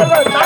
在这儿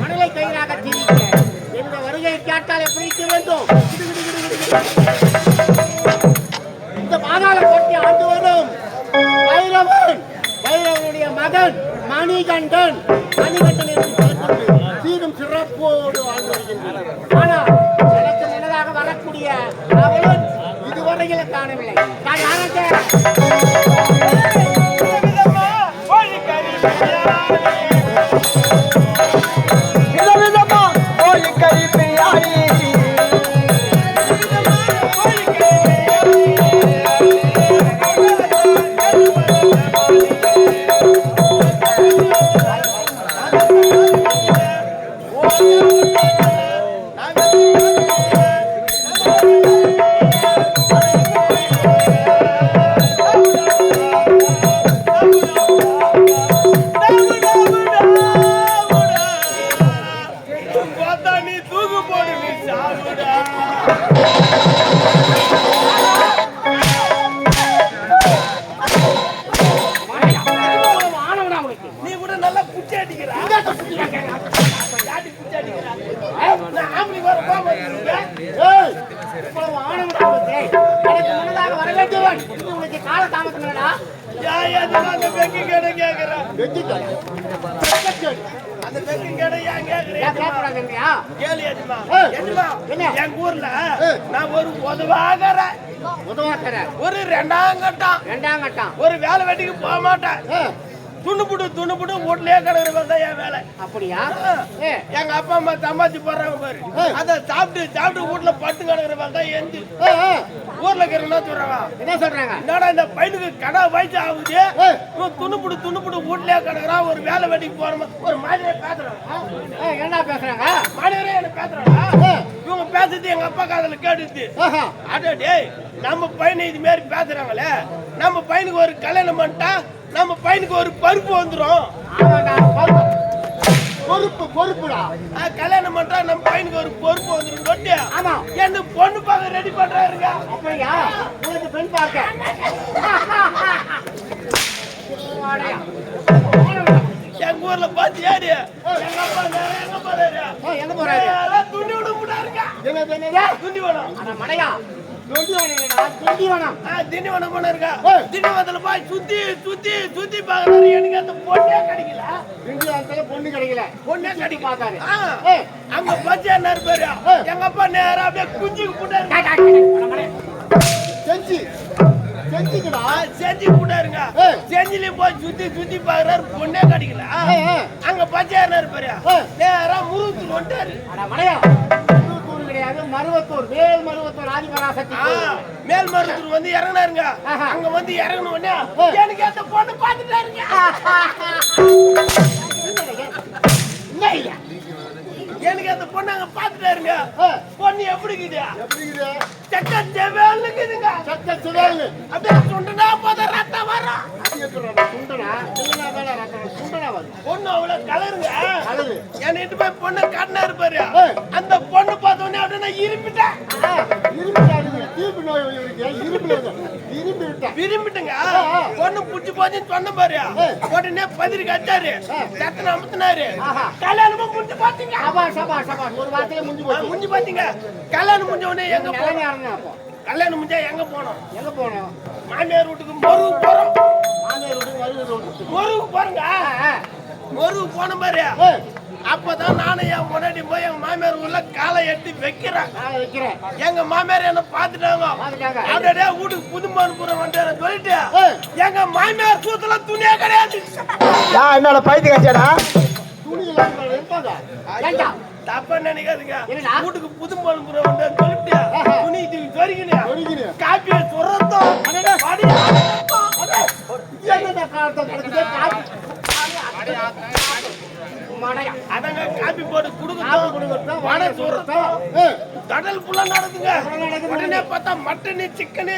மணலை கயிறாக திரிக்க இந்த வருகை கேட்டால் எப்படி வேண்டும் இந்த பாதாள போட்டி ஆண்டு வரும் பைரவன் பைரவனுடைய மகன் மணிகண்டன் மணிகண்டன் என்று 我 நீ எஜமா ஏய். எஜமா என்ன? எங்க ஊர்ல. நான் ஒரு உதவாகற உதவாக்கற ஒரு ரெண்டாம் கட்டம் ரெண்டாம் கட்டம் ஒரு வேலை வெட்டிக்கு போக மாட்டேன். ஏ, துணுப்புடு துணுப்புடு வீட்லயே கிடக்குற தான் என் வேலை. அப்படியா? எங்க அப்பா அம்மா சம்பாதிச்சு போடுறாங்க பாரு. அத சாப்பிட்டு சாப்பிட்டு வீட்ல பட்டு கிடக்குற தான் எந்தி ஊர்ல இருக்கிற சொல்றாங்க. என்ன சொல்றாங்க? என்னடா இந்த பையனுக்கு கடை வயசு ஆகுது. இவன் துணுப்புடு துணுப்புடு வீட்லயே கிடக்குறான். ஒரு வேலை வெட்டிக்கு போற ஒரு மாதிரியே பேசுறான். ஏ, என்ன பேசுறாங்க? மாதிரியே என்ன பேசுறாங்க இவங்க பேசுறது எங்க அப்பா காதுல கேட்டுது ஆஹா, அட டேய் நம்ம பையனை இது மாதிரி பேசுறாங்களே. நம்ம பையனுக்கு ஒரு கல்யாணம் பண்ணிட்டா நம்ம பையனுக்கு ஒரு பருப்பு வந்துரும். ஆமாண்டா, பொறுப்பு. பொறுப்பு பொறுப்புடா கல்யாணம் பண்றா நம்ம பையனுக்கு ஒரு பொறுப்பு வந்துரும் தொட்டி ஆமா. என்ன பொண்ணு பார்க்க ரெடி பண்றாருங்க அப்படியா உங்களுக்கு பெண் பார்க்க. எங்க ஊர்ல பாத்து யாரு எங்க அப்பா எங்க போறாரு? எங்க போறாரு? துண்டி விட என்னது? துண்டி வேணும். மடையா. திண்டிவனம் போனாருங்க ஏய். திண்டிவனத்துல போய் சுத்தி சுத்தி சுத்தி பாக்குறாரு எனக்கு அந்த பொண்ணே கிடைக்கல திண்டிவனத்துல பொண்ணு கிடைக்கல பொண்ணே சுத்தி கிடைக்கல பார்த்தாரு அங்க பச்சை என்ன இருப்பாரு. எங்க அப்பா நேரா அப்படியே குஞ்சுக்கு போட்டாரு. செஞ்சு செஞ்சுக்கடா செஞ்சு போட்டாருங்க. செஞ்சிலே போய் சுத்தி சுத்தி பாக்குறாரு பொண்ணே கிடைக்கல. அங்க பச்சை என்ன இருப்பாரு ஏய். நேரா முருகத்துக்கு வந்துட்டாரு மருவத்தூர் வேல் மருவத்தூர் ஆதிபராசக்தி மேல் மருத்துவர் வந்து இறங்கினாருங்க. அங்க வந்து இறங்கின உடனே. எனக்கு அந்த பொண்ணு பாத்துட்டாருங்க என்ன ஐயா எனக்கு அந்த பொண்ணு அங்க பாத்துட்டாருங்க பொண்ணு எப்படி இருக்குது? எப்படி இது செக்க செவேல் அப்படியே சுண்டுனா போத ரத்தம் வரும். பொண்ணு அவ்வளவு கலருங்க. கலரு. என்னிட்டு போய் பொண்ணு கண்ணா இருப்பாரு. அந்த பொண்ணு பார்த்த உடனே அப்படியே நான் இருப்பிட்டேன் இது இரும்பு நோய் இருக்கு விரும்பிட்டுங்க. ஆ. பொண்ணு போச்சுன்னு சொன்ன பாரு. உடனே பதிரிக்கு அடிச்சாரு ஆ. சத்தனை அமுத்தினாரு. ஆஹா. கல்யாணமும் முடிஞ்சு பாத்தீங்க ஒரு வார்த்தையில முடிஞ்சு போச்சு. முடிஞ்சு பாத்தீங்க கல்யாணம் முடிஞ்ச உடனே எங்க போனோம்? கல்யாணம் முடிஞ்சா எங்க போனோம்? எங்க போனோம்? மாமியார் வீட்டுக்கு மொருவு போறோம். மாமியார் வீட்டுக்கு மொருவு போறங்க. மொருவு போன பாரு. அப்பதான் நானும் என் முன்னாடி போய் எங்க மாமியார் உள்ள காலை எட்டி வைக்கிறேன். எங்க மாமியார் என்ன பாத்துட்டாங்க. அப்படியே வீட்டுக்கு புதுமான் புற வந்துட்டு சொல்லிட்டு. எங்க மாமியார் சூத்துல துணியே கிடையாது. என்னோட பைத்து ஏண்டா? தப்பா நினைக்காதுங்க? வீட்டுக்கு புதுமான் புற வந்து சொல்லிட்டு. துணி சொருகினியா? காப்பியை என்னடா காலத்தை அதங்க காப்பி போட்டு குடுக்கட்டும். வடை ஏய் கடல் புள்ள நடக்குங்க. உடனே பார்த்தா மட்டனு சிக்கனு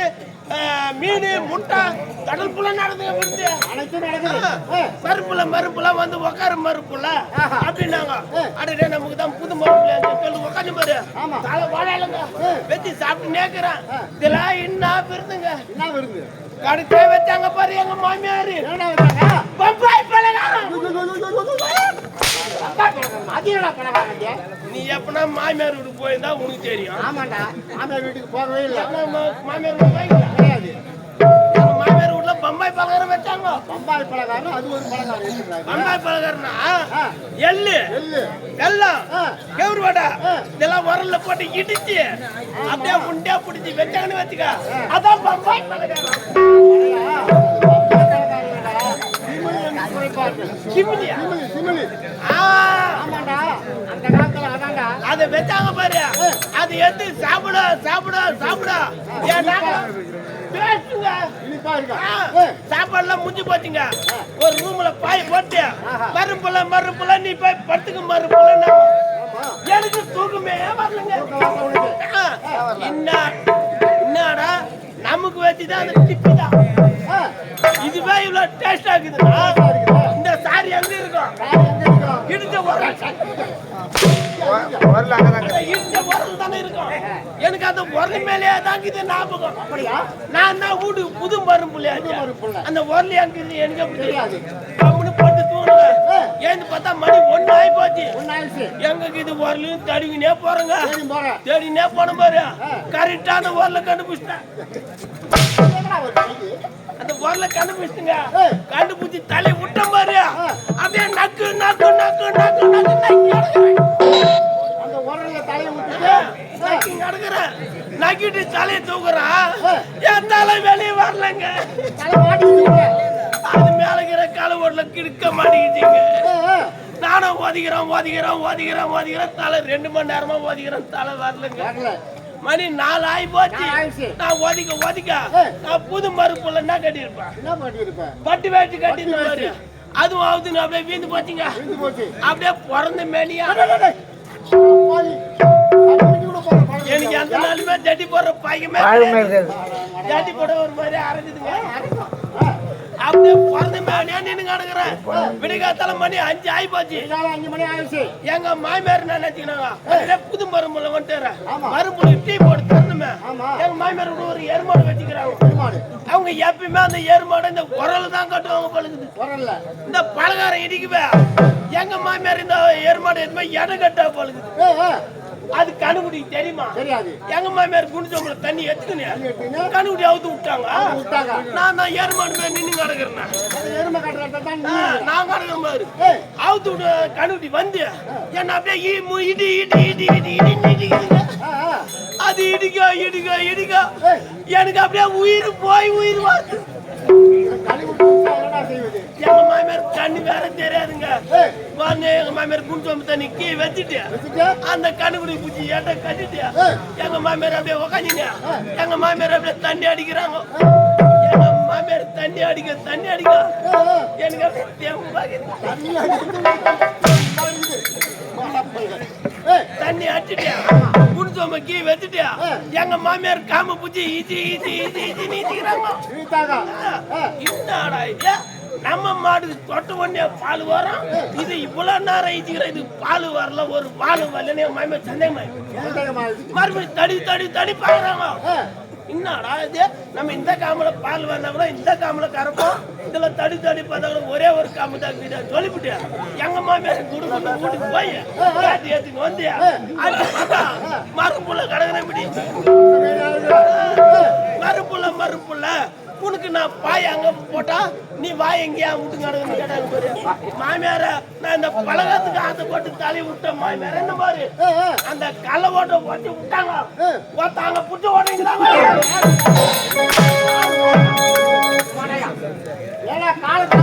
மீன் முட்டை கடல் புள்ள நடக்குங்க வந்து மறுப்புல மறுப்புல வந்து உக்கார மறுப்புல. அப்படின்னாங்க. அடடே நமக்கு தான் புது மறுப்புல சொல்லி உட்காந்து பாரு. தலை வாழையிலங்க. வச்சு சாப்பிட்டு நேக்குறேன். இதெல்லாம் என்ன பெருந்துங்க என்ன வருது கடுக்கே வச்சாங்க பாரு எங்க மாமியாரு. பம்பாய் பலகாரம். நீ எப்பனா மாமியார் வீட்டுக்கு போயிருந்தா உனக்கு தெரியும். ஆமாண்டா. மாமியார் வீட்டுக்கு போகவே இல்லை. மாமியார்? கிடையாது மாமியார் வீட்டுல பம்பாய் பலகாரம் வச்சாங்க. பம்பாய் பலகாரம் அது ஒரு பலகாரம் பம்பாய் பலகாரம்னா. எள்ளு ஆ. கவுரு வடை. இதெல்லாம் உரல்ல போட்டு இடிச்சு அப்படியே உண்டியா பிடிச்சி வச்சாங்கன்னு வச்சுக்க. அதான் பம்பாய் பலகாரம். சிமிலியா? சிமிலி, ஆமாண்டா. அந்த காலத்துல அதான்டா. அதை வச்சாங்க பாரு. அது எடுத்து சாப்பிட சாப்பிட சாப்பிட. சாப்பாடுலாம் முடிஞ்சு போச்சுங்க. ஒரு ரூம்ல பாய் போட்டு. மறுப்புல மறுப்புல நீ போய் படுத்துக்க மறுப்புல. எனக்கு தூக்கமே வரலங்க. என்ன என்னடா நமக்கு வச்சுதான் அந்த டிப்பி தான். ஆ, இதுவே இவ்வளவு டேஸ்டா இருக்குதுன்னா உரல் மேலேயே தான் இது ஞாபகம் அப்படியா? நான் தான் வீட்டுக்கு புது மரம் புள்ளையாச்சு மருப்புள்ள. அந்த உரல் இது எனக்கு தெரியாது. கம்முனு போட்டு ஆ. ஏன்னு பார்த்தா மணி ஒண்ணு ஆகி போச்சு ஒண்ணு ஆயிடுச்சு. எங்க இது உரலையும் தடுவினே போறேங்க. தேடினே போன பாரு. கரெக்டான உரல கண்டுபிடிச்சிட்டேன்? அந்த உரல கண்டுபிடிச்சுங்க ஏய். கண்டுபிடிச்சு தலை விட்ட பாரு ஆ. அப்படியே நக்கு நக்கு நக்கு நக்கு நக்கு நக்கி நடக்கிறேன். அந்த உரல்ல தலையை விட்டுட்டு, நடக்கிறேன் நக்கிட்டு தலையை தூக்குறான் ஆ. என் தலை வெளியே வரலங்க. அது மேல இருக்கிற கலவோட்ல கிடுக்க மாட்டேங்குதுங்க. நானும் ஓதிக்கிறேன் ஓதிக்கிறேன் ஓதிக்கிறேன் ஓதிக்கிறேன் தலை ரெண்டு மணி நேரமா ஓதிக்கிறேன் தலை வரலங்க வரல. மணி நாலு ஆகி போச்சு. நான் ஒதிக்க ஒதிக்க. நான் புது மறுப்புல என்ன கட்டியிருப்பேன்? பட்டு வேட்டி கட்டி. அதுவும் ஆகுதுன்னு அப்படியே வீந்து போச்சுங்க. அப்படியே பிறந்த மேனியா எனக்கு எந்த? நாளுமே ஜட்டி போடுற பையமே ஜட்டி போட ஒரு மாதிரி அரைஞ்சுதுங்க. ஆ, அப்படியே பிறந்த மேனியா நின்று கிடக்குறேன். விடிகாத்தால மணி அஞ்சு ஆகி போச்சு அஞ்சு மணி ஆயிடுச்சு. எங்க மாமியார் என்ன நினைச்சுக்கினாங்க? அப்படியே புது மரும்புல வந்துட்டு ஆமா. மரும்புல டீ போட்டு தரணுமே. எங்க மாமியார் கூட ஒரு எருமாடு வச்சுக்கிறாங்க. அவங்க எப்பயுமே அந்த எருமாடு இந்த குரல் தான் கட்டுவாங்க பழுகுது. இந்த பலகாரம் இடிக்குவே எங்க மாமியார் இந்த எருமாடு எதுவுமே எடை கட்டா பழுகுது அது கணுகுடி தெரியுமா? தெரியாது. எங்க மாமியார் குடிச்சவங்கள தண்ணி எடுத்துக்கினு கணுகுடி அவுத்து விட்டாங்க. நான் தான் எருமாடு மேல நின்று கிடக்குறேன். நான் கிடக்குற மாதிரி. அவுத்து விட்டு கணுகுடி வந்து என்ன அப்படியே இடி இடி இடி இடி இடி ஆ. அது இடிக்க இடிக்க இடிக்க. எனக்கு அப்படியே உயிர் போய் உயிர் வருது மாமியார் குடிச்சோம் தண்ணி கீ வச்சுட்டு வச்சுட்டு, அந்த கண்ணுக்குடி பூச்சி ஏட்ட கட்டிட்டு. எங்க மாமியார் அப்படியே உக்காந்துங்க எங்க மாமியார் அப்படியே தண்ணி அடிக்கிறாங்க. எங்க மாமியார் தண்ணி அடிக்க தண்ணி அடிக்க? எனக்கு அப்படியே தெம்பாகுது. தண்ணி அடிச்சுட்டியா? குடிச்சோம கீ வச்சுட்டியா? எங்க மாமியார் காம பூச்சி ஈச்சி ஈச்சி ஈச்சி ஈச்சி நீச்சிக்கிறாங்க என்னடா இது நம்ம மாடு தொட்ட உடனே பால் வரும். இது இவ்வளவு நேரம் ஈச்சிக்கிற இது பால் வரல. ஒரு பால் வரலன்னு என் சந்தேகமாயி சந்தேகமாயிடுச்சு. மறுபடியும் தடி தடி தடி பாக்குறாங்க என்னடா இது? நம்ம இந்த காமல பால் வேணா கூட இந்த காமல கறப்போம். இதுல தடி தடி பார்த்தா கூட ஒரே ஒரு காம தான் சொல்லிவிட்டு எங்க மாமியார் குடும்பம் வீட்டுக்கு போய் ஏத்தி ஏத்தின்னு வந்து அது பார்த்தா மறுப்புள்ள கடகனை பிடி மறுப்புள்ள மறுப்புள்ள உனக்கு நான் பாய் அங்க போட்டா நீ வாய் எங்கேயா விட்டு கேட்டாங்க பாரு. மாமியார நான் இந்த பழகத்துக்கு ஆசை போட்டு தலை விட்ட மாமியார் என்ன பாரு? அந்த கல்ல ஓட்ட போட்டு விட்டாங்க. ஒருத்தாங்க புட்டு ஓடிங்களாங்க ஏன்னா காலத்தை